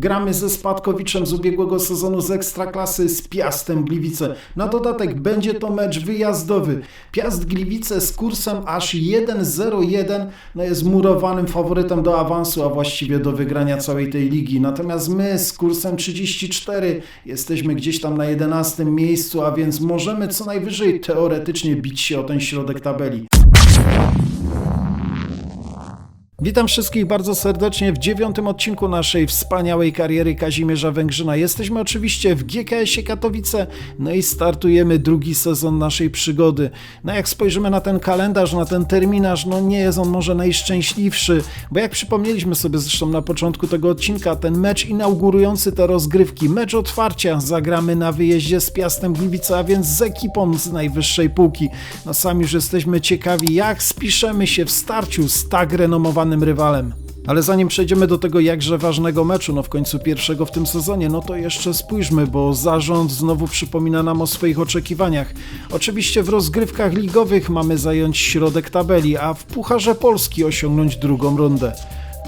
Gramy ze Spadkowiczem z ubiegłego sezonu z Ekstraklasy z Piastem Gliwice. Na dodatek będzie to mecz wyjazdowy. Piast Gliwice z kursem aż 1-0-1 no jest murowanym faworytem do awansu, a właściwie do wygrania całej tej ligi. Natomiast my z kursem 34 jesteśmy gdzieś tam na 11 miejscu, a więc możemy co najwyżej teoretycznie bić się o ten środek tabeli. Witam wszystkich bardzo serdecznie w dziewiątym odcinku naszej wspaniałej kariery Kazimierza Węgrzyna. Jesteśmy oczywiście w GKS-ie Katowice, no i startujemy drugi sezon naszej przygody. No jak spojrzymy na ten kalendarz, na ten terminarz, no nie jest on może najszczęśliwszy, bo jak przypomnieliśmy sobie zresztą na początku tego odcinka, ten mecz inaugurujący te rozgrywki, mecz otwarcia zagramy na wyjeździe z Piastem Gliwice, a więc z ekipą z najwyższej półki. No sami już jesteśmy ciekawi, jak spiszemy się w starciu z tak renomowanym rywalem. Ale zanim przejdziemy do tego jakże ważnego meczu, no w końcu pierwszego w tym sezonie, no to jeszcze spójrzmy, bo zarząd znowu przypomina nam o swoich oczekiwaniach. Oczywiście w rozgrywkach ligowych mamy zająć środek tabeli, a w Pucharze Polski osiągnąć drugą rundę.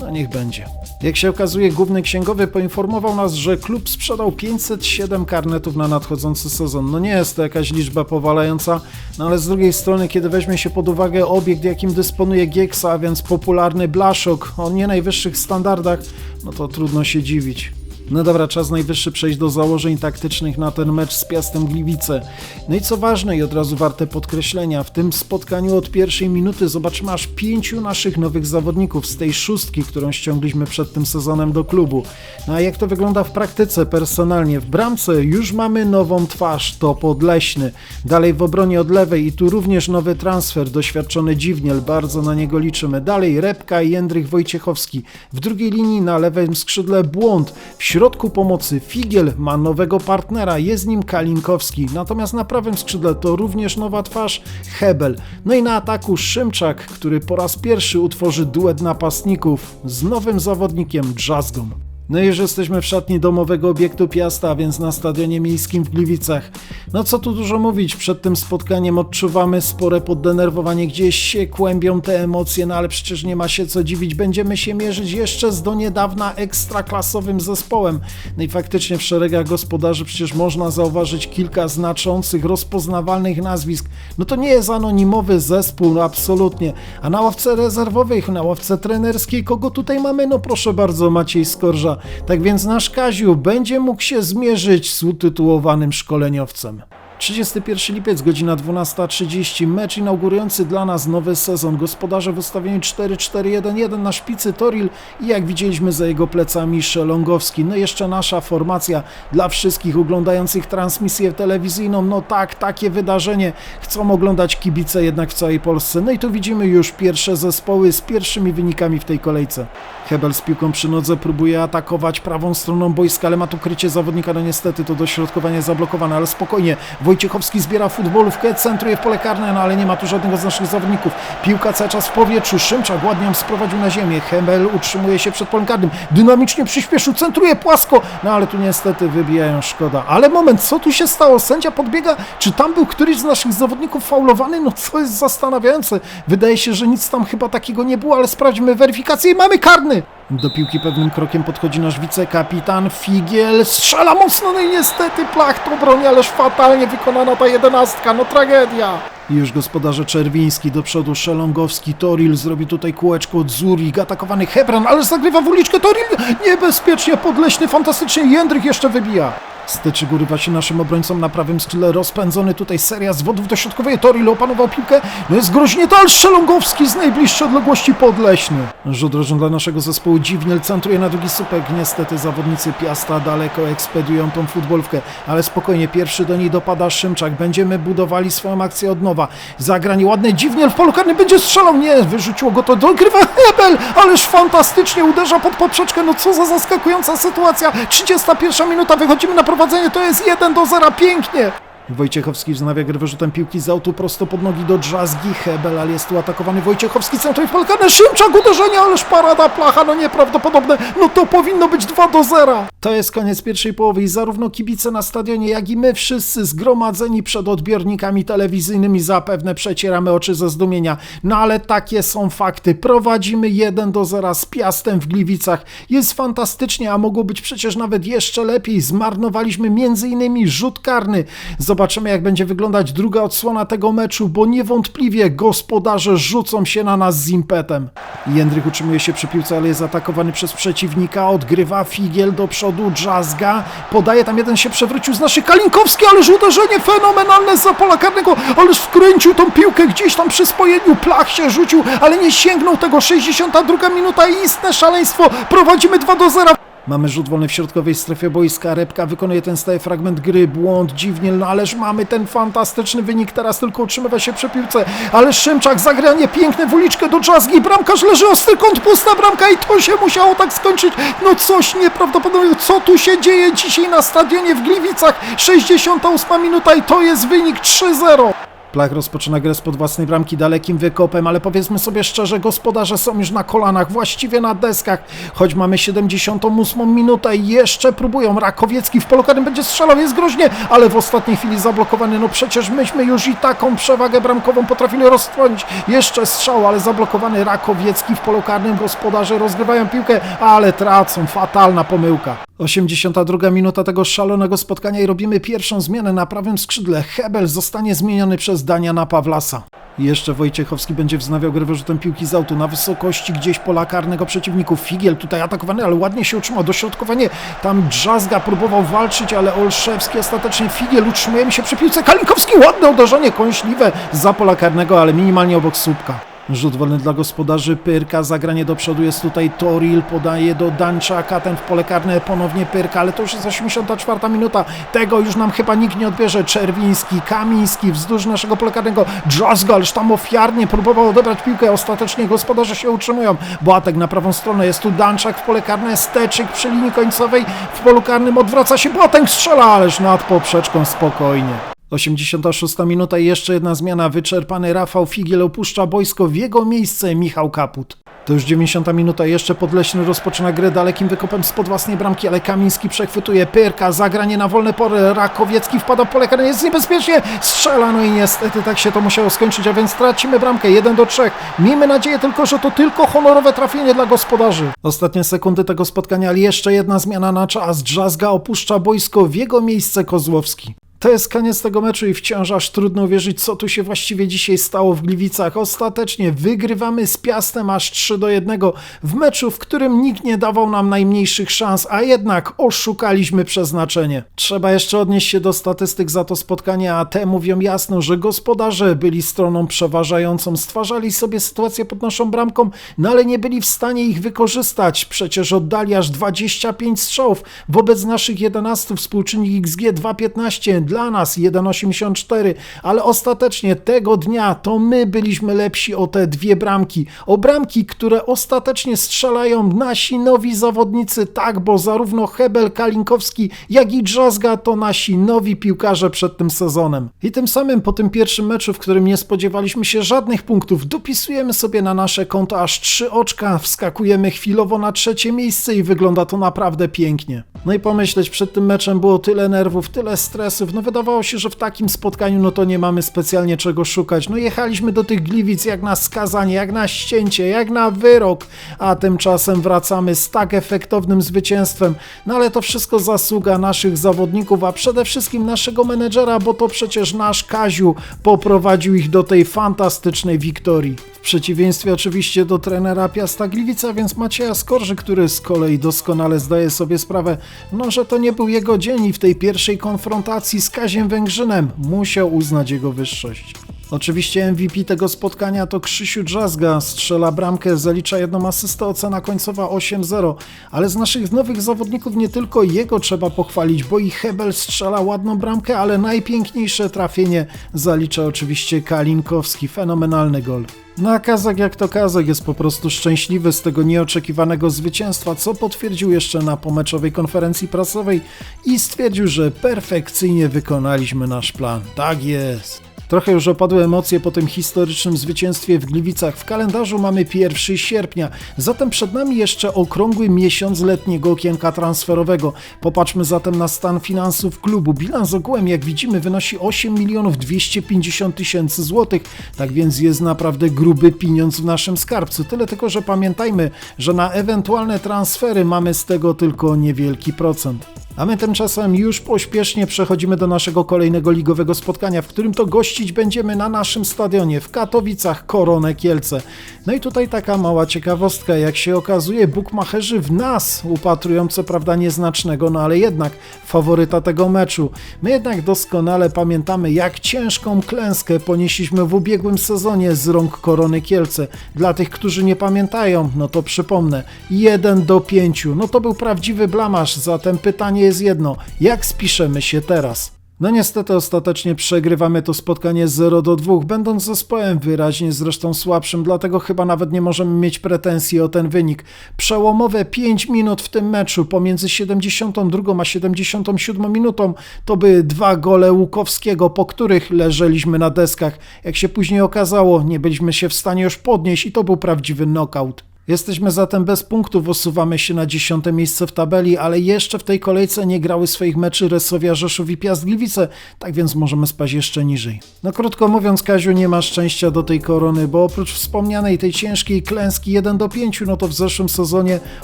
No niech będzie. Jak się okazuje, główny księgowy poinformował nas, że klub sprzedał 507 karnetów na nadchodzący sezon. No nie jest to jakaś liczba powalająca, no ale z drugiej strony, kiedy weźmie się pod uwagę obiekt, jakim dysponuje Gieksa, a więc popularny Blaszok o nie najwyższych standardach, no to trudno się dziwić. No dobra, czas najwyższy przejść do założeń taktycznych na ten mecz z Piastem Gliwice. No i co ważne i od razu warte podkreślenia, w tym spotkaniu od pierwszej minuty zobaczymy aż pięciu naszych nowych zawodników z tej szóstki, którą ściągliśmy przed tym sezonem do klubu. No a jak to wygląda w praktyce, personalnie? W bramce już mamy nową twarz, to Podleśny. Dalej w obronie od lewej i tu również nowy transfer, doświadczony Dziwniel, bardzo na niego liczymy. Dalej Repka i Jędrych Wojciechowski. W drugiej linii na lewym skrzydle Błąd. W środku pomocy Figiel ma nowego partnera, jest nim Kalinkowski, natomiast na prawym skrzydle to również nowa twarz Hebel. No i na ataku Szymczak, który po raz pierwszy utworzy duet napastników z nowym zawodnikiem Drzazgą. No i już jesteśmy w szatni domowego obiektu Piasta, a więc na stadionie miejskim w Gliwicach. No co tu dużo mówić, przed tym spotkaniem odczuwamy spore poddenerwowanie, gdzieś się kłębią te emocje, no ale przecież nie ma się co dziwić, będziemy się mierzyć jeszcze z do niedawna ekstraklasowym zespołem. No i faktycznie w szeregach gospodarzy przecież można zauważyć kilka znaczących, rozpoznawalnych nazwisk. No to nie jest anonimowy zespół, no absolutnie. A na ławce rezerwowej, na ławce trenerskiej, kogo tutaj mamy? No proszę bardzo, Maciej Skorża. Tak więc nasz Kaziu będzie mógł się zmierzyć z utytułowanym szkoleniowcem. 31 lipiec, godzina 12.30. Mecz inaugurujący dla nas nowy sezon. Gospodarze w ustawieniu 4-4-1-1 na szpicy Toril i jak widzieliśmy za jego plecami Szelongowski. No jeszcze nasza formacja dla wszystkich oglądających transmisję telewizyjną. No tak, takie wydarzenie chcą oglądać kibice jednak w całej Polsce. No i tu widzimy już pierwsze zespoły z pierwszymi wynikami w tej kolejce. Hebel z piłką przy nodze próbuje atakować prawą stroną boiska, ale ma tu krycie zawodnika. No niestety to dośrodkowanie zablokowane, ale spokojnie. Wojciechowski zbiera futbolówkę, centruje w pole karne, no ale nie ma tu żadnego z naszych zawodników. Piłka cały czas w powietrzu. Szymczak ładnie ją sprowadził na ziemię. Hebel utrzymuje się przed polem karnym. Dynamicznie przyspieszył, centruje płasko. No ale tu niestety wybijają szkoda. Ale moment, co tu się stało? Sędzia podbiega. Czy tam był któryś z naszych zawodników faulowany? No co jest zastanawiające. Wydaje się, że nic tam chyba takiego nie było, ale sprawdźmy weryfikację i mamy karny. Do piłki pewnym krokiem podchodzi nasz wicekapitan Figiel, strzela mocno, no i niestety Plach to broni, ależ fatalnie wykonana ta jedenastka, no tragedia. Już gospodarze Czerwiński do przodu, Szelongowski, Toril zrobi tutaj kółeczko od Zurik, atakowany Hebran, ale zagrywa w uliczkę, Toril niebezpiecznie, podleśny, fantastycznie, Jędrych jeszcze wybija. Styczy góry właśnie naszym obrońcom na prawym skrzydle, rozpędzony tutaj seria zwodów dośrodkowej, Toril opanował piłkę, no jest groźnie, Szelongowski z najbliższej odległości podleśny. Rzut rożny dla naszego zespołu Dziwniel centruje na drugi słupek, niestety zawodnicy Piasta daleko ekspediują tą futbolówkę, ale spokojnie, pierwszy do niej dopada Szymczak, będziemy budowali swoją akcję od nowa, zagranie ładne, Dziwniel w polu karnym będzie strzelał, nie, wyrzuciło go to, dogrywa Hebel, ależ fantastycznie uderza pod poprzeczkę, no co za zaskakująca sytuacja, 31 minuta, wychodzimy na prowadzenie, to jest 1 do 0, pięknie! Wojciechowski wznawia grę wyrzutem piłki z autu prosto pod nogi do Drzazgi. Hebel, jest tu atakowany Wojciechowski, centrum polkane, Szymczak, uderzenie, ależ parada, placha, no nieprawdopodobne, no to powinno być 2 do 0. To jest koniec pierwszej połowy i zarówno kibice na stadionie, jak i my wszyscy zgromadzeni przed odbiornikami telewizyjnymi zapewne przecieramy oczy ze zdumienia. No ale takie są fakty. Prowadzimy 1 do 0 z Piastem w Gliwicach. Jest fantastycznie, a mogło być przecież nawet jeszcze lepiej. Zmarnowaliśmy innymi rzut karny. Zobaczymy jak będzie wyglądać druga odsłona tego meczu, bo niewątpliwie gospodarze rzucą się na nas z impetem. Jędryk utrzymuje się przy piłce, ale jest atakowany przez przeciwnika. Odgrywa Figiel do przodu, Drzazga. Podaje, tam jeden się przewrócił z naszych Kalinkowski, ależ uderzenie fenomenalne za pola karnego. Ależ wkręcił tą piłkę gdzieś tam przy spojeniu. Plach się rzucił, ale nie sięgnął tego. 62 minuta i istne szaleństwo. Prowadzimy 2 do 0. Mamy rzut wolny w środkowej strefie boiska. Repka wykonuje ten stały fragment gry. Błąd, dziwnie, no ależ mamy ten fantastyczny wynik. Teraz tylko utrzymywa się przy piłce. Ale Szymczak, zagranie piękne w uliczkę do Drzazgi. Bramkarz leży ostry kąt, pusta bramka i to się musiało tak skończyć. No coś nieprawdopodobnego. Co tu się dzieje dzisiaj na stadionie w Gliwicach? 68 minuta i to jest wynik 3-0. Plach rozpoczyna grę spod własnej bramki dalekim wykopem, ale powiedzmy sobie szczerze, gospodarze są już na kolanach, właściwie na deskach. Choć mamy 78 minutę i jeszcze próbują. Rakowiecki w polu karnym będzie strzelał, jest groźnie, ale w ostatniej chwili zablokowany. No przecież myśmy już i taką przewagę bramkową potrafili roztrwonić. Jeszcze strzał, ale zablokowany Rakowiecki w polu karnym. Gospodarze rozgrywają piłkę, ale tracą. Fatalna pomyłka. 82 minuta tego szalonego spotkania i robimy pierwszą zmianę na prawym skrzydle. Hebel zostanie zmieniony przez Daniana Pawlasa. I jeszcze Wojciechowski będzie wznawiał grę wyrzutem piłki z autu na wysokości gdzieś pola karnego przeciwników. Figiel tutaj atakowany, ale ładnie się utrzymał. Dośrodkowanie tam Drzazga próbował walczyć, ale Olszewski ostatecznie Figiel utrzymujemy się przy piłce. Kalinkowski ładne uderzenie kąśliwe za pola karnego, ale minimalnie obok słupka. Rzut wolny dla gospodarzy Pyrka, zagranie do przodu jest tutaj. Toril, podaje do Danczaka, ten w pole karne. Ponownie Pyrka, ale to już jest 84 minuta, tego już nam chyba nikt nie odbierze, Czerwiński, Kamiński wzdłuż naszego pola karnego, Drzazga, ależ tam ofiarnie próbował odebrać piłkę, ostatecznie gospodarze się utrzymują, Boatek na prawą stronę, jest tu Danczak w pole karne, Steczyk przy linii końcowej, w polu karnym odwraca się, Boatek strzela, ależ nad poprzeczką spokojnie. 86 minuta i jeszcze jedna zmiana. Wyczerpany Rafał Figiel opuszcza boisko w jego miejsce Michał Kaput. To już 90 minuta, jeszcze Podleśny rozpoczyna grę dalekim wykopem spod własnej bramki, ale Kamiński przechwytuje Pyrka, zagranie na wolne pory, Rakowiecki wpada w pole karne, jest niebezpiecznie, strzela, no i niestety tak się to musiało skończyć, a więc tracimy bramkę 1 do 3. Miejmy nadzieję tylko, że to tylko honorowe trafienie dla gospodarzy. Ostatnie sekundy tego spotkania, ale jeszcze jedna zmiana na czas. Drzazga opuszcza boisko, w jego miejsce Kozłowski. To jest koniec tego meczu i wciąż aż trudno uwierzyć, co tu się właściwie dzisiaj stało w Gliwicach. Ostatecznie wygrywamy z Piastem aż 3 do 1 w meczu, w którym nikt nie dawał nam najmniejszych szans, a jednak oszukaliśmy przeznaczenie. Trzeba jeszcze odnieść się do statystyk za to spotkanie, a te mówią jasno, że gospodarze byli stroną przeważającą, stwarzali sobie sytuację pod naszą bramką, no ale nie byli w stanie ich wykorzystać. Przecież oddali aż 25 strzałów wobec naszych 11 współczynnik XG 2,15 dla nas 1,84, ale ostatecznie tego dnia to my byliśmy lepsi o te dwie bramki. O bramki, które ostatecznie strzelają nasi nowi zawodnicy, tak, bo zarówno Hebel, Kalinkowski, jak i Drzazga to nasi nowi piłkarze przed tym sezonem. I tym samym po tym pierwszym meczu, w którym nie spodziewaliśmy się żadnych punktów, dopisujemy sobie na nasze konto aż trzy oczka, wskakujemy chwilowo na trzecie miejsce i wygląda to naprawdę pięknie. No i pomyśleć, przed tym meczem było tyle nerwów, tyle stresów, no wydawało się, że w takim spotkaniu no to nie mamy specjalnie czego szukać. No jechaliśmy do tych Gliwic jak na skazanie, jak na ścięcie, jak na wyrok, a tymczasem wracamy z tak efektownym zwycięstwem. No ale to wszystko zasługa naszych zawodników, a przede wszystkim naszego menedżera, bo to przecież nasz Kaziu poprowadził ich do tej fantastycznej wiktorii. Przeciwieństwie oczywiście do trenera Piasta Gliwica, więc Macieja Skorży, który z kolei doskonale zdaje sobie sprawę, no że to nie był jego dzień i w tej pierwszej konfrontacji z Kaziem Węgrzynem musiał uznać jego wyższość. Oczywiście MVP tego spotkania to Krzysiu Drzazga, strzela bramkę, zalicza jedną asystę, ocena końcowa 8-0, ale z naszych nowych zawodników nie tylko jego trzeba pochwalić, bo i Hebel strzela ładną bramkę, ale najpiękniejsze trafienie zalicza oczywiście Kalinkowski, fenomenalny gol. No a Kazak jak to Kazak jest po prostu szczęśliwy z tego nieoczekiwanego zwycięstwa, co potwierdził jeszcze na pomeczowej konferencji prasowej i stwierdził, że perfekcyjnie wykonaliśmy nasz plan. Tak jest. Trochę już opadły emocje po tym historycznym zwycięstwie w Gliwicach. W kalendarzu mamy 1 sierpnia, zatem przed nami jeszcze okrągły miesiąc letniego okienka transferowego. Popatrzmy zatem na stan finansów klubu. Bilans ogółem, jak widzimy, wynosi 8 milionów 250 tysięcy złotych, tak więc jest naprawdę gruby pieniądz w naszym skarbcu. Tyle tylko, że pamiętajmy, że na ewentualne transfery mamy z tego tylko niewielki procent. A my tymczasem już pośpiesznie przechodzimy do naszego kolejnego ligowego spotkania, w którym to gościć będziemy na naszym stadionie w Katowicach Koronę Kielce. No i tutaj taka mała ciekawostka, jak się okazuje, bukmacherzy w nas upatrują co prawda nieznacznego, no ale jednak faworyta tego meczu. My jednak doskonale pamiętamy, jak ciężką klęskę ponieśliśmy w ubiegłym sezonie z rąk Korony Kielce. Dla tych, którzy nie pamiętają, no to przypomnę, 1 do 5, no to był prawdziwy blamasz, zatem pytanie jest jedno, jak spiszemy się teraz? No niestety ostatecznie przegrywamy to spotkanie 0 do 2, będąc zespołem wyraźnie zresztą słabszym, dlatego chyba nawet nie możemy mieć pretensji o ten wynik. Przełomowe 5 minut w tym meczu pomiędzy 72 a 77 minutą to były dwa gole Łukowskiego, po których leżeliśmy na deskach. Jak się później okazało, nie byliśmy się w stanie już podnieść i to był prawdziwy knockout. Jesteśmy zatem bez punktów, osuwamy się na dziesiąte miejsce w tabeli, ale jeszcze w tej kolejce nie grały swoich meczy Resowia, Rzeszów i Piast Gliwice, tak więc możemy spać jeszcze niżej. No krótko mówiąc, Kaziu nie ma szczęścia do tej korony, bo oprócz wspomnianej tej ciężkiej klęski 1 do 5, no to w zeszłym sezonie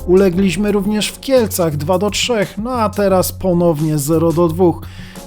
ulegliśmy również w Kielcach 2 do 3, no a teraz ponownie 0 do 2.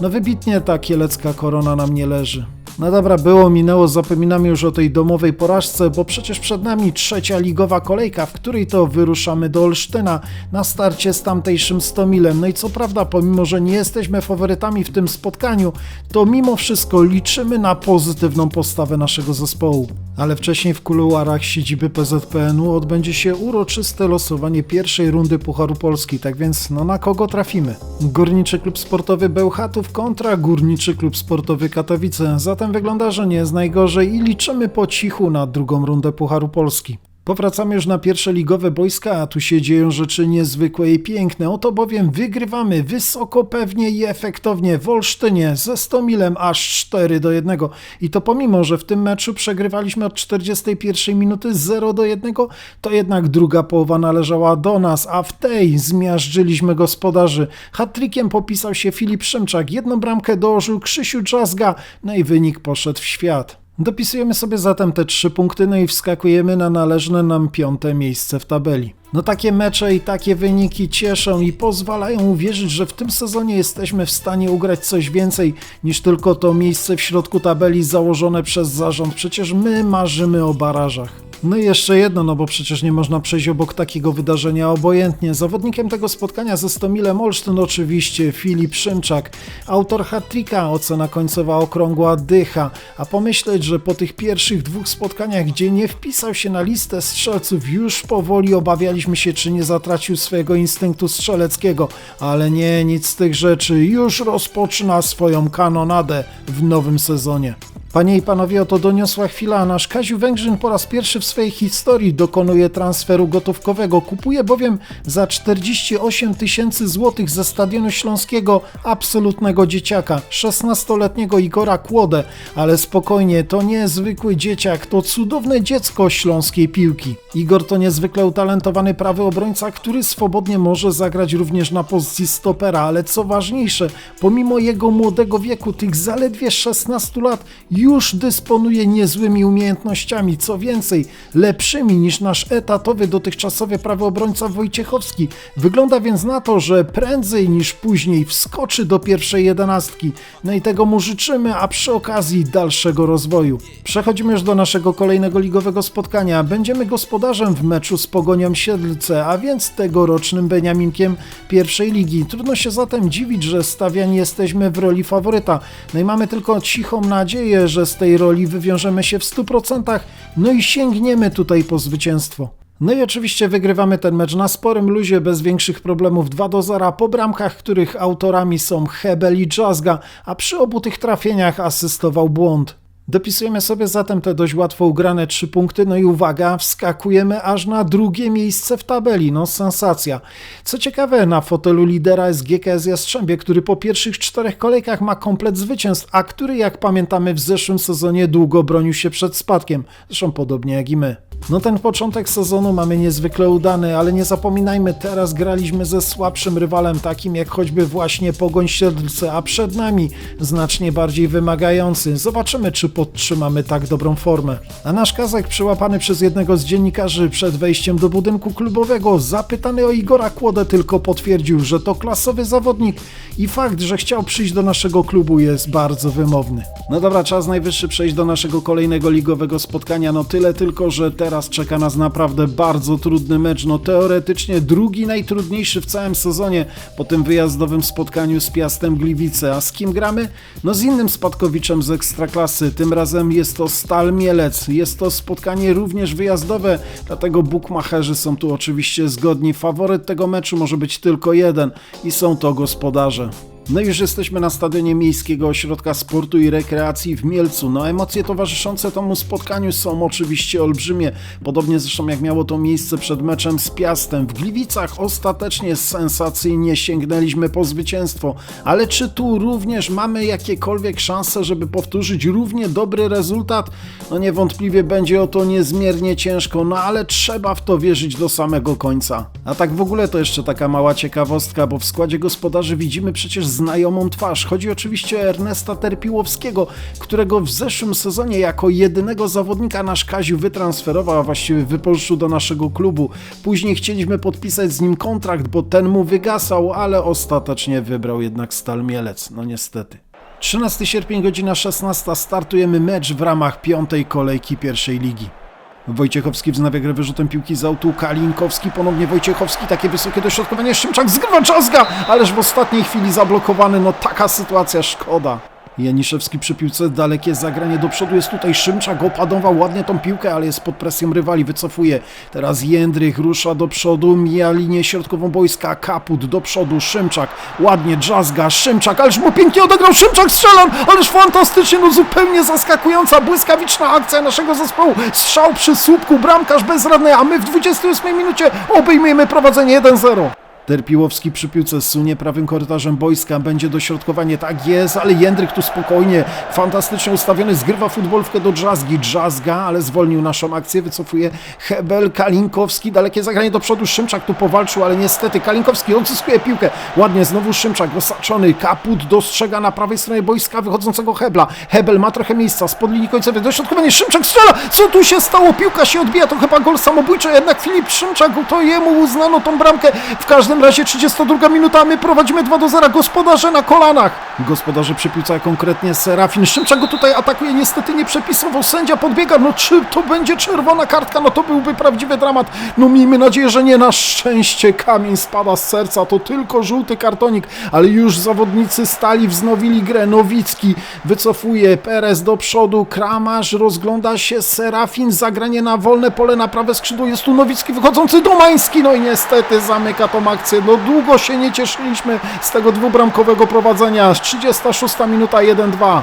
No wybitnie ta kielecka korona nam nie leży. No dobra, było, minęło, zapominamy już o tej domowej porażce, bo przecież przed nami trzecia ligowa kolejka, w której to wyruszamy do Olsztyna na starcie z tamtejszym Stomilem. No i co prawda, pomimo, że nie jesteśmy faworytami w tym spotkaniu, to mimo wszystko liczymy na pozytywną postawę naszego zespołu. Ale wcześniej w kuluarach siedziby PZPN-u odbędzie się uroczyste losowanie pierwszej rundy Pucharu Polski, tak więc no na kogo trafimy? Górniczy Klub Sportowy Bełchatów kontra Górniczy Klub Sportowy Katowice. Zatem wygląda, że nie jest najgorzej i liczymy po cichu na drugą rundę Pucharu Polski. Powracamy już na pierwsze ligowe boiska, a tu się dzieją rzeczy niezwykłe i piękne. Oto bowiem wygrywamy wysoko, pewnie i efektownie w Olsztynie ze Stomilem aż 4 do 1. I to pomimo, że w tym meczu przegrywaliśmy od 41 minuty 0 do 1, to jednak druga połowa należała do nas, a w tej zmiażdżyliśmy gospodarzy. Hatrykiem popisał się Filip Szymczak, jedną bramkę dołożył Krzysiu Drzazga, no i wynik poszedł w świat. Dopisujemy sobie zatem te trzy punkty, no i wskakujemy na należne nam piąte miejsce w tabeli. No takie mecze i takie wyniki cieszą i pozwalają uwierzyć, że w tym sezonie jesteśmy w stanie ugrać coś więcej niż tylko to miejsce w środku tabeli założone przez zarząd. Przecież my marzymy o barażach. No i jeszcze jedno, no bo przecież nie można przejść obok takiego wydarzenia obojętnie. Zawodnikiem tego spotkania ze Stomilem Olsztyn oczywiście Filip Szymczak, autor hat-tricka, ocena końcowa okrągła dycha, a pomyśleć, że po tych pierwszych dwóch spotkaniach, gdzie nie wpisał się na listę strzelców, już powoli obawialiśmy się, czy nie zatracił swojego instynktu strzeleckiego, ale nie, nic z tych rzeczy, już rozpoczyna swoją kanonadę w nowym sezonie. Panie i panowie, oto doniosła chwila. Nasz Kaziu Węgrzyn po raz pierwszy w swojej historii dokonuje transferu gotówkowego. Kupuje bowiem za 48 tysięcy złotych ze Stadionu Śląskiego absolutnego dzieciaka, 16-letniego Igora Kłodę. Ale spokojnie, to nie zwykły dzieciak, to cudowne dziecko śląskiej piłki. Igor to niezwykle utalentowany prawy obrońca, który swobodnie może zagrać również na pozycji stopera, ale co ważniejsze, pomimo jego młodego wieku, tych zaledwie 16 lat, już dysponuje niezłymi umiejętnościami, co więcej, lepszymi niż nasz etatowy dotychczasowy prawy obrońca Wojciechowski. Wygląda więc na to, że prędzej niż później wskoczy do pierwszej jedenastki. No i tego mu życzymy, a przy okazji dalszego rozwoju. Przechodzimy już do naszego kolejnego ligowego spotkania. Będziemy gospodarzem w meczu z Pogonią Siedlce, a więc tegorocznym Beniaminkiem pierwszej ligi. Trudno się zatem dziwić, że stawiani jesteśmy w roli faworyta. No i mamy tylko cichą nadzieję, że z tej roli wywiążemy się w 100%, no i sięgniemy tutaj po zwycięstwo. No i oczywiście wygrywamy ten mecz na sporym luzie, bez większych problemów 2 do 0 po bramkach, których autorami są Hebel i Jazga, a przy obu tych trafieniach asystował błąd. Dopisujemy sobie zatem te dość łatwo ugrane trzy punkty, no i uwaga, wskakujemy aż na drugie miejsce w tabeli, no sensacja. Co ciekawe, na fotelu lidera jest GKS Jastrzębie, który po pierwszych czterech kolejkach ma komplet zwycięstw, a który jak pamiętamy w zeszłym sezonie długo bronił się przed spadkiem, zresztą podobnie jak i my. No ten początek sezonu mamy niezwykle udany, ale nie zapominajmy, teraz graliśmy ze słabszym rywalem, takim jak choćby właśnie Pogoń Siedlce, a przed nami znacznie bardziej wymagający. Zobaczymy, czy podtrzymamy tak dobrą formę. A nasz kazak przyłapany przez jednego z dziennikarzy przed wejściem do budynku klubowego, zapytany o Igora Kłodę, tylko potwierdził, że to klasowy zawodnik i fakt, że chciał przyjść do naszego klubu jest bardzo wymowny. No dobra, czas najwyższy przejść do naszego kolejnego ligowego spotkania. No tyle tylko, że teraz czeka nas naprawdę bardzo trudny mecz. No teoretycznie drugi najtrudniejszy w całym sezonie po tym wyjazdowym spotkaniu z Piastem Gliwice. A z kim gramy? No z innym spadkowiczem z Ekstraklasy. Tym razem jest to Stal Mielec. Jest to spotkanie również wyjazdowe, dlatego bukmacherzy są tu oczywiście zgodni. Faworyt tego meczu może być tylko jeden i są to gospodarze. No już jesteśmy na stadionie Miejskiego Ośrodka Sportu i Rekreacji w Mielcu. No emocje towarzyszące temu spotkaniu są oczywiście olbrzymie, podobnie zresztą jak miało to miejsce przed meczem z Piastem. W Gliwicach ostatecznie sensacyjnie sięgnęliśmy po zwycięstwo, ale czy tu również mamy jakiekolwiek szanse, żeby powtórzyć równie dobry rezultat? No niewątpliwie będzie o to niezmiernie ciężko, no ale trzeba w to wierzyć do samego końca. A tak w ogóle to jeszcze taka mała ciekawostka, bo w składzie gospodarzy widzimy przecież znajomą twarz. Chodzi oczywiście o Ernesta Terpiłowskiego, którego w zeszłym sezonie jako jedynego zawodnika nasz Kaziu wytransferował, a właściwie wypożyczył do naszego klubu. Później chcieliśmy podpisać z nim kontrakt, bo ten mu wygasał, ale ostatecznie wybrał jednak Stal Mielec. No niestety. 13 sierpień, godzina 16. Startujemy mecz w ramach piątej kolejki pierwszej ligi. Wojciechowski wznawia grę wyrzutem piłki z autu, Kalinkowski, ponownie Wojciechowski, takie wysokie dośrodkowanie, Szymczak zgrywa Czazga, ależ w ostatniej chwili zablokowany, no taka sytuacja, szkoda. Janiszewski przy piłce, dalekie zagranie do przodu, jest tutaj Szymczak, opanował ładnie tą piłkę, ale jest pod presją rywali, wycofuje. Teraz Jędrych rusza do przodu, mija linię środkową boiska, Kaput do przodu, Szymczak, ładnie Drzazga, Szymczak, ależ mu pięknie odegrał, Szymczak strzelam, ależ fantastycznie, no zupełnie zaskakująca, błyskawiczna akcja naszego zespołu, strzał przy słupku, bramkarz bezradny, a my w 28 minucie obejmiemy prowadzenie 1-0. Terpiłowski przy piłce sunie prawym korytarzem boiska, będzie dośrodkowanie, tak jest, ale Jędryk tu spokojnie, fantastycznie ustawiony, zgrywa futbolówkę do Drzazgi, Drzazga, ale zwolnił naszą akcję, wycofuje Hebel, Kalinkowski, dalekie zagranie do przodu, Szymczak tu powalczył, ale niestety Kalinkowski odzyskuje piłkę, ładnie znowu Szymczak, osaczony, Kaput dostrzega na prawej stronie boiska wychodzącego Hebla, Hebel ma trochę miejsca, spod linii końcowej, dośrodkowanie, Szymczak strzela, co tu się stało, piłka się odbija, to chyba gol samobójczy, jednak Filip Szymczak, to jemu uznano tą bramkę, w każdym razie 32 minuta, my prowadzimy 2 do 0. Gospodarze na kolanach. Gospodarze przy konkretnie Serafin. Szymczak go tutaj atakuje, niestety nie przepisował. Sędzia podbiega. No czy to będzie czerwona kartka? No to byłby prawdziwy dramat. No miejmy nadzieję, że nie. Na szczęście kamień spada z serca. To tylko żółty kartonik, ale już zawodnicy stali wznowili grę. Nowicki wycofuje. Perez do przodu. Kramarz rozgląda się. Serafin zagranie na wolne pole na prawe skrzydło. Jest tu Nowicki wychodzący. Domański. No i niestety zamyka tą akcję. No długo się nie cieszyliśmy z tego dwubramkowego prowadzenia. 36 minuta 1-2.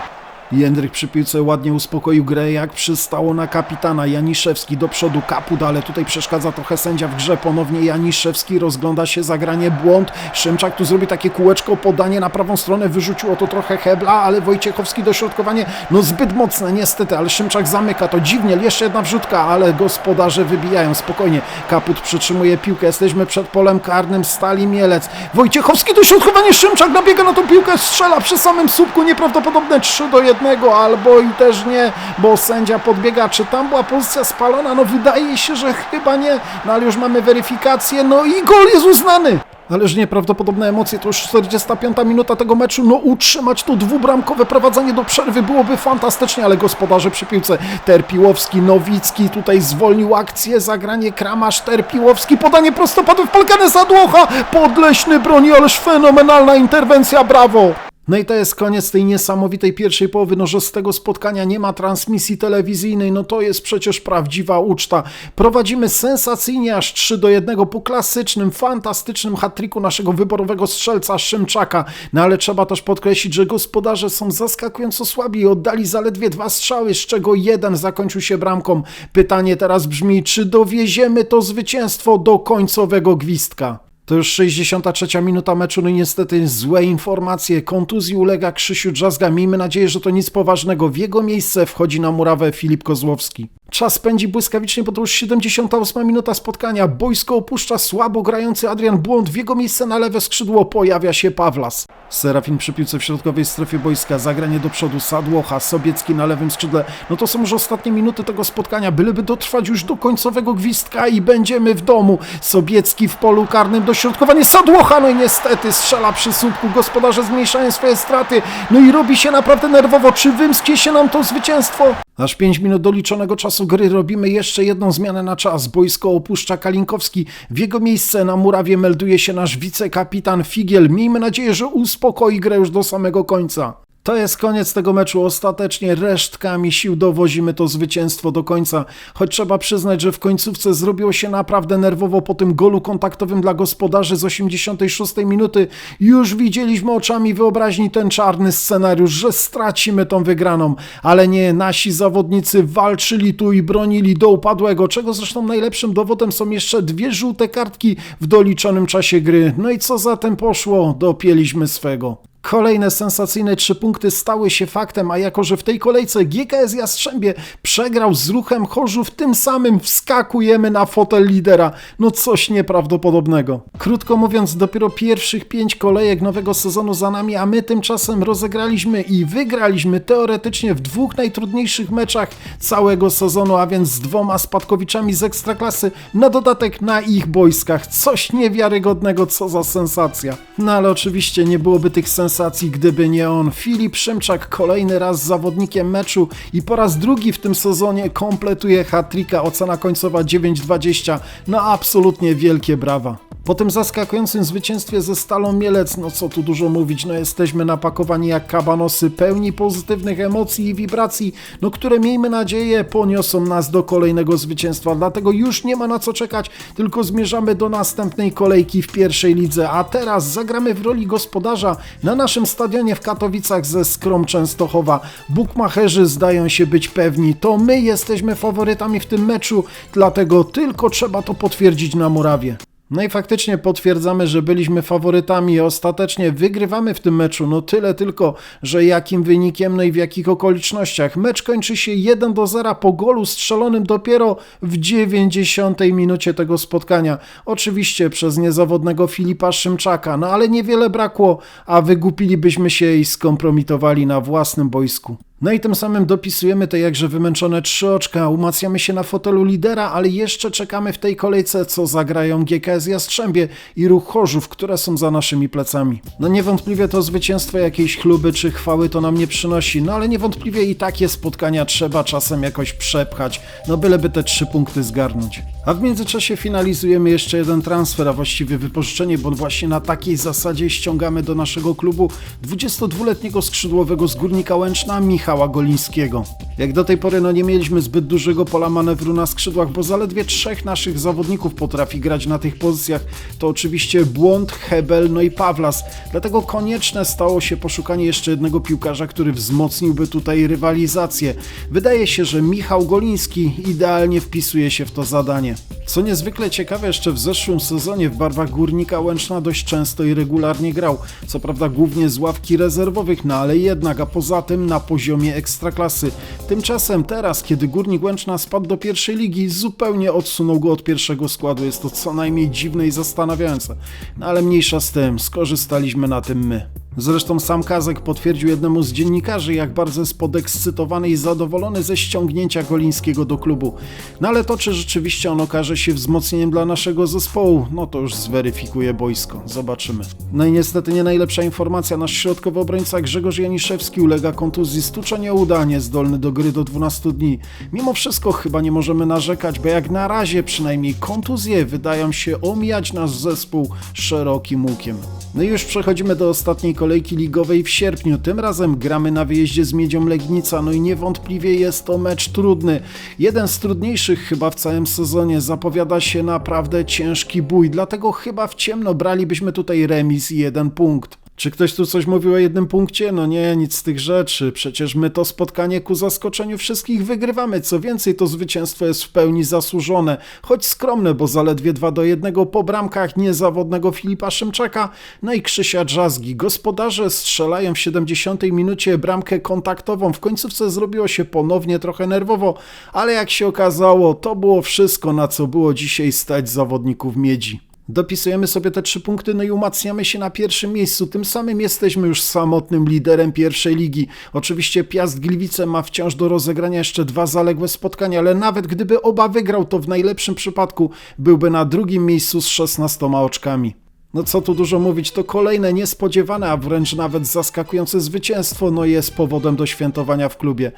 Jędryk przy piłce ładnie uspokoił grę, jak przystało na kapitana. Janiszewski do przodu, Kaput, ale tutaj przeszkadza trochę sędzia w grze. Ponownie Janiszewski rozgląda się, zagranie błąd. Szymczak tu zrobi takie kółeczko, podanie na prawą stronę, wyrzucił o to trochę Hebla, ale Wojciechowski dośrodkowanie, no zbyt mocne niestety, ale Szymczak zamyka to dziwnie. Jeszcze jedna wrzutka, ale gospodarze wybijają spokojnie. Kaput przytrzymuje piłkę, jesteśmy przed polem karnym Stali Mielec. Wojciechowski dośrodkowanie, Szymczak nabiega na tą piłkę, strzela przy samym słupku, nieprawdopodobne 3 do 1 jednego, albo i też nie, bo sędzia podbiega, czy tam była pozycja spalona, no wydaje się, że chyba nie, no ale już mamy weryfikację, no i gol jest uznany. Ależ nieprawdopodobne emocje, to już 45 minuta tego meczu, no utrzymać to dwubramkowe prowadzenie do przerwy byłoby fantastycznie, ale gospodarze przy piłce. Terpiłowski, Nowicki tutaj zwolnił akcję, zagranie Kramarz, Terpiłowski, podanie prostopadłe wpalkane za dłocha, Podleśny broni, ależ fenomenalna interwencja, brawo! No i to jest koniec tej niesamowitej pierwszej połowy, no że z tego spotkania nie ma transmisji telewizyjnej, no to jest przecież prawdziwa uczta. Prowadzimy sensacyjnie aż 3 do 1 po klasycznym, fantastycznym hat-tricku naszego wyborowego strzelca Szymczaka. No ale trzeba też podkreślić, że gospodarze są zaskakująco słabi i oddali zaledwie dwa strzały, z czego jeden zakończył się bramką. Pytanie teraz brzmi, czy dowieziemy to zwycięstwo do końcowego gwizdka? To już 63 minuta meczu, no i niestety złe informacje. Kontuzji ulega Krzysiu Drzazga. Miejmy nadzieję, że to nic poważnego. W jego miejsce wchodzi na murawę Filip Kozłowski. Czas pędzi błyskawicznie, bo to już 78 minuta spotkania. Boisko opuszcza słabo grający Adrian Błąd. W jego miejsce na lewe skrzydło pojawia się Pawlas. Serafin przy piłce w środkowej strefie boiska. Zagranie do przodu Sadłocha, Sobiecki na lewym skrzydle. No to są już ostatnie minuty tego spotkania. Byleby dotrwać już do końcowego gwizdka i będziemy w domu. Sobiecki w polu karnym dośrodkowanie Sadłocha. No i niestety strzela przy słupku. Gospodarze zmniejszają swoje straty. No i robi się naprawdę nerwowo. Czy wymskie się nam to zwycięstwo? Aż 5 minut doliczonego czasu gry robimy jeszcze jedną zmianę na czas. Boisko opuszcza Kalinkowski. W jego miejsce na murawie melduje się nasz wicekapitan Figiel. Miejmy nadzieję, że uspokoi grę już do samego końca. To jest koniec tego meczu. Ostatecznie resztkami sił dowozimy to zwycięstwo do końca. Choć trzeba przyznać, że w końcówce zrobiło się naprawdę nerwowo po tym golu kontaktowym dla gospodarzy z 86 minuty. Już widzieliśmy oczami wyobraźni ten czarny scenariusz, że stracimy tą wygraną. Ale nie, nasi zawodnicy walczyli tu i bronili do upadłego, czego zresztą najlepszym dowodem są jeszcze dwie żółte kartki w doliczonym czasie gry. No i co zatem poszło? Dopieliśmy swego. Kolejne sensacyjne trzy punkty stały się faktem, a jako że w tej kolejce GKS Jastrzębie przegrał z ruchem Chorzów, tym samym wskakujemy na fotel lidera. No coś nieprawdopodobnego. Krótko mówiąc, dopiero pierwszych pięć kolejek nowego sezonu za nami, a my tymczasem rozegraliśmy i wygraliśmy teoretycznie w dwóch najtrudniejszych meczach całego sezonu, a więc z dwoma spadkowiczami z Ekstraklasy, na dodatek na ich boiskach. Coś niewiarygodnego, co za sensacja. No ale oczywiście nie byłoby tych sensacji, gdyby nie on. Filip Szymczak kolejny raz zawodnikiem meczu i po raz drugi w tym sezonie kompletuje hat-tricka, ocena końcowa 9,20. No absolutnie wielkie brawa. Po tym zaskakującym zwycięstwie ze Stalą Mielec, no co tu dużo mówić, no jesteśmy napakowani jak kabanosy, pełni pozytywnych emocji i wibracji, no które miejmy nadzieję poniosą nas do kolejnego zwycięstwa, dlatego już nie ma na co czekać, tylko zmierzamy do następnej kolejki w pierwszej lidze, a teraz zagramy w roli gospodarza na naszym stadionie w Katowicach ze Skrom Częstochowa. Bukmacherzy zdają się być pewni, to my jesteśmy faworytami w tym meczu, dlatego tylko trzeba to potwierdzić na murawie. No i faktycznie potwierdzamy, że byliśmy faworytami i ostatecznie wygrywamy w tym meczu. No tyle tylko, że jakim wynikiem, no i w jakich okolicznościach. Mecz kończy się 1 do 0 po golu strzelonym dopiero w 90 minucie tego spotkania. Oczywiście przez niezawodnego Filipa Szymczaka, no ale niewiele brakło, a wygupilibyśmy się i skompromitowali na własnym boisku. No i tym samym dopisujemy te jakże wymęczone trzy oczka, umacniamy się na fotelu lidera, ale jeszcze czekamy w tej kolejce, co zagrają GKS Jastrzębie i Ruch Chorzów, które są za naszymi plecami. No niewątpliwie to zwycięstwo jakiejś chluby czy chwały to nam nie przynosi, no ale niewątpliwie i takie spotkania trzeba czasem jakoś przepchać, no byleby te trzy punkty zgarnąć. A w międzyczasie finalizujemy jeszcze jeden transfer, a właściwie wypożyczenie, bo właśnie na takiej zasadzie ściągamy do naszego klubu 22-letniego skrzydłowego z Górnika Łęczna Michała Golińskiego. Jak do tej pory no nie mieliśmy zbyt dużego pola manewru na skrzydłach, bo zaledwie trzech naszych zawodników potrafi grać na tych pozycjach. To oczywiście Błąd, Hebel, no i Pawlas. Dlatego konieczne stało się poszukanie jeszcze jednego piłkarza, który wzmocniłby tutaj rywalizację. Wydaje się, że Michał Goliński idealnie wpisuje się w to zadanie. Co niezwykle ciekawe, jeszcze w zeszłym sezonie w barwach Górnika Łęczna dość często i regularnie grał. Co prawda głównie z ławki rezerwowych, no ale jednak, a poza tym na poziomie ekstraklasy. Tymczasem teraz, kiedy Górnik Łęczna spadł do pierwszej ligi, zupełnie odsunął go od pierwszego składu. Jest to co najmniej dziwne i zastanawiające. No ale mniejsza z tym, skorzystaliśmy na tym my. Zresztą sam Kazek potwierdził jednemu z dziennikarzy, jak bardzo jest podekscytowany i zadowolony ze ściągnięcia Golińskiego do klubu. No ale to, czy rzeczywiście on okaże się wzmocnieniem dla naszego zespołu, no to już zweryfikuje boisko. Zobaczymy. No i niestety nie najlepsza informacja. Nasz środkowy obrońca Grzegorz Janiszewski ulega kontuzji stuczenia uda, niezdolny do gry do 12 dni. Mimo wszystko chyba nie możemy narzekać, bo jak na razie przynajmniej kontuzje wydają się omijać nasz zespół szerokim łukiem. No i już przechodzimy do ostatniej kolejki kolejki ligowej w sierpniu. Tym razem gramy na wyjeździe z Miedzią Legnica, no i niewątpliwie jest to mecz trudny. Jeden z trudniejszych chyba w całym sezonie. Zapowiada się naprawdę ciężki bój, dlatego chyba w ciemno bralibyśmy tutaj remis i jeden punkt. Czy ktoś tu coś mówił o jednym punkcie? No nie, nic z tych rzeczy. Przecież my to spotkanie ku zaskoczeniu wszystkich wygrywamy. Co więcej, to zwycięstwo jest w pełni zasłużone, choć skromne, bo zaledwie 2 do 1 po bramkach niezawodnego Filipa Szymczaka, no i Krzysia Drzazgi. Gospodarze strzelają w 70 minucie bramkę kontaktową. W końcówce zrobiło się ponownie trochę nerwowo, ale jak się okazało, to było wszystko, na co było dzisiaj stać zawodników Miedzi. Dopisujemy sobie te trzy punkty, no i umacniamy się na pierwszym miejscu. Tym samym jesteśmy już samotnym liderem pierwszej ligi. Oczywiście Piast Gliwice ma wciąż do rozegrania jeszcze dwa zaległe spotkania, ale nawet gdyby oba wygrał, to w najlepszym przypadku byłby na drugim miejscu z 16 oczkami. No co tu dużo mówić, to kolejne niespodziewane, a wręcz nawet zaskakujące zwycięstwo, no jest powodem do świętowania w klubie.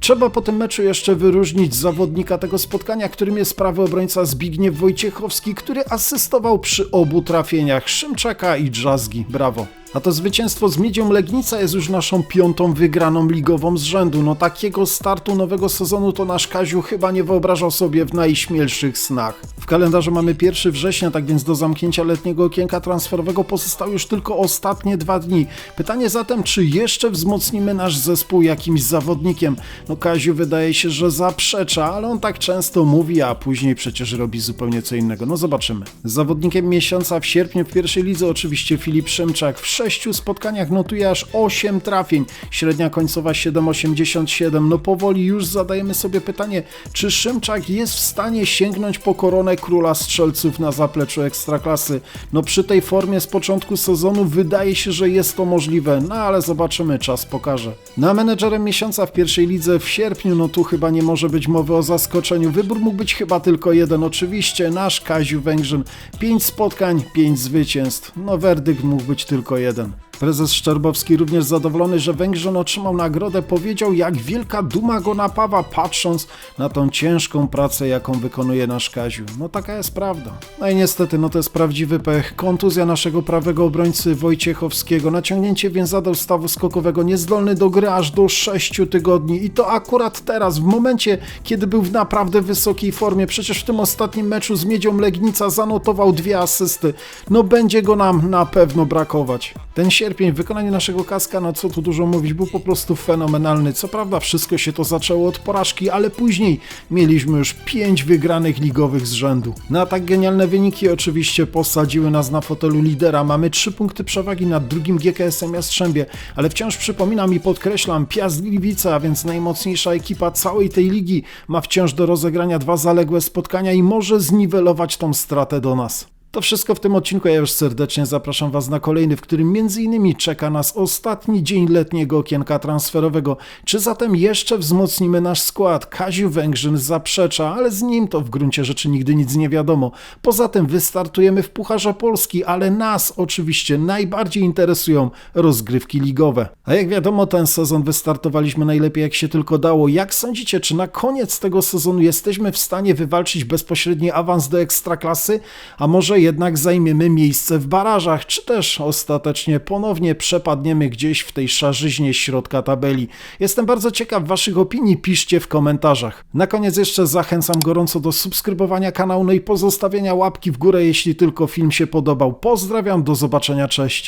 Trzeba po tym meczu jeszcze wyróżnić zawodnika tego spotkania, którym jest prawy obrońca Zbigniew Wojciechowski, który asystował przy obu trafieniach Szymczaka i Drzazgi. Brawo. A to zwycięstwo z Miedzią Legnica jest już naszą piątą wygraną ligową z rzędu. No takiego startu nowego sezonu to nasz Kaziu chyba nie wyobrażał sobie w najśmielszych snach. W kalendarzu mamy 1 września, tak więc do zamknięcia letniego okienka transferowego pozostały już tylko ostatnie dwa dni. Pytanie zatem, czy jeszcze wzmocnimy nasz zespół jakimś zawodnikiem? No Kaziu wydaje się, że zaprzecza, ale on tak często mówi, a później przecież robi zupełnie co innego. No zobaczymy. Zawodnikiem miesiąca w sierpniu w pierwszej lidze oczywiście Filip Szymczak. W sześciu spotkaniach notuje aż 8 trafień, średnia końcowa 7,87. No powoli już zadajemy sobie pytanie, czy Szymczak jest w stanie sięgnąć po koronę króla strzelców na zapleczu ekstraklasy? No przy tej formie z początku sezonu wydaje się, że jest to możliwe, no ale zobaczymy, czas pokaże. Na menedżerem miesiąca w pierwszej lidze w sierpniu, no tu chyba nie może być mowy o zaskoczeniu. Wybór mógł być chyba tylko jeden, oczywiście nasz Kaziu Węgrzyn. 5 spotkań, 5 zwycięstw. No werdykt mógł być tylko jeden. Kaya'dan. Prezes Szczerbowski również zadowolony, że Węgrzyn otrzymał nagrodę, powiedział, jak wielka duma go napawa, patrząc na tą ciężką pracę, jaką wykonuje nasz Kaziu. No taka jest prawda. No i niestety, no to jest prawdziwy pech. Kontuzja naszego prawego obrońcy Wojciechowskiego, naciągnięcie więzadła stawu skokowego, niezdolny do gry aż do 6 tygodni i to akurat teraz, w momencie, kiedy był w naprawdę wysokiej formie. Przecież w tym ostatnim meczu z Miedzią Legnica zanotował dwie asysty. No będzie go nam na pewno brakować. Ten sierpień w wykonaniu naszego kaska, no co tu dużo mówić, był po prostu fenomenalny. Co prawda wszystko się to zaczęło od porażki, ale później mieliśmy już pięć wygranych ligowych z rzędu. Na tak genialne wyniki oczywiście posadziły nas na fotelu lidera. Mamy trzy punkty przewagi nad drugim GKS-em Jastrzębie, ale wciąż przypominam i podkreślam, Piast Gliwice, a więc najmocniejsza ekipa całej tej ligi, ma wciąż do rozegrania dwa zaległe spotkania i może zniwelować tą stratę do nas. To wszystko w tym odcinku. Ja już serdecznie zapraszam Was na kolejny, w którym m.in. czeka nas ostatni dzień letniego okienka transferowego. Czy zatem jeszcze wzmocnimy nasz skład? Kaziu Węgrzyn zaprzecza, ale z nim to w gruncie rzeczy nigdy nic nie wiadomo. Poza tym wystartujemy w Pucharze Polski, ale nas oczywiście najbardziej interesują rozgrywki ligowe. A jak wiadomo, ten sezon wystartowaliśmy najlepiej jak się tylko dało. Jak sądzicie, czy na koniec tego sezonu jesteśmy w stanie wywalczyć bezpośredni awans do ekstraklasy? A może jednak zajmiemy miejsce w barażach, czy też ostatecznie ponownie przepadniemy gdzieś w tej szarzyźnie środka tabeli. Jestem bardzo ciekaw Waszych opinii, piszcie w komentarzach. Na koniec jeszcze zachęcam gorąco do subskrybowania kanału no i pozostawienia łapki w górę, jeśli tylko film się podobał. Pozdrawiam, do zobaczenia, cześć.